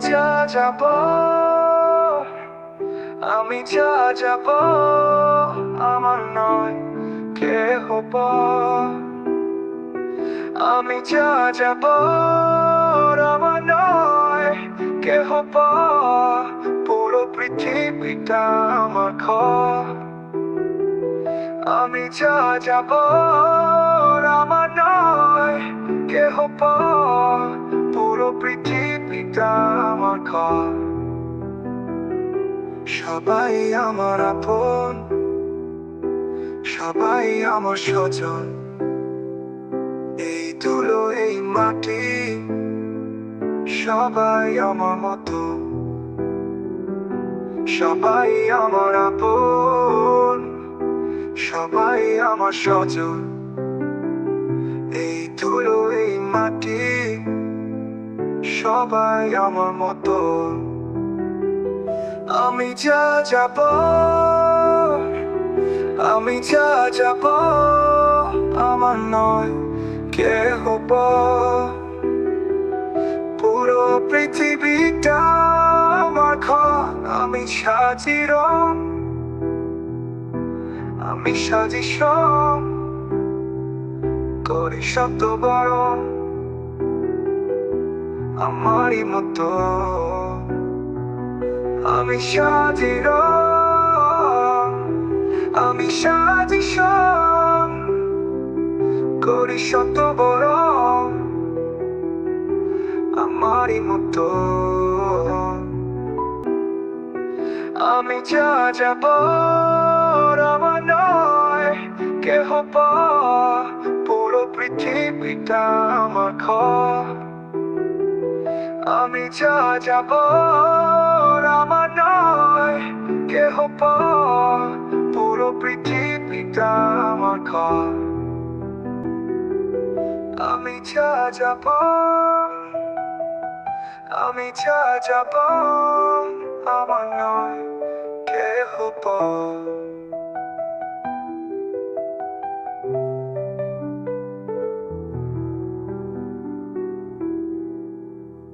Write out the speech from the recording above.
যাব আমি যা যাব আমার নয় কে হব আমি যা যাব আমার নয় কে হব পুরো পৃথিবীটা আমার ঘর আমি যা যাব আমার নয় কে হব পুরো পৃথিবীটা আমার ঘর। সবাই আমার আপন, সবাই আমার স্বজন। এই তুলো এই মাটি সবাই আমার মতো। সবাই আমার আপন, সবাই আমার স্বজন। এই তুলো এই মাটি সবাই আমার মতো। আমি যা যাব আমি যা যাব আমার নয় কে হব পুরো পৃথিবীটা আমার ঘর, আমি সাজি রং, আমি সাজি সব করি শব্দ বড় আমারই মতো। আমি সাজি আমি সাজি করি শত বড় আমারই মতো। আমি যা যাব আমার নয় কে হব পুরো পৃথিবীটা আমার ঘর আমি যা যাব আমার নয় কে হব পুরো পৃথিবীটা আমার ঘর। আমি যা যাব, আমি যা যাব, আমার নয় কে হব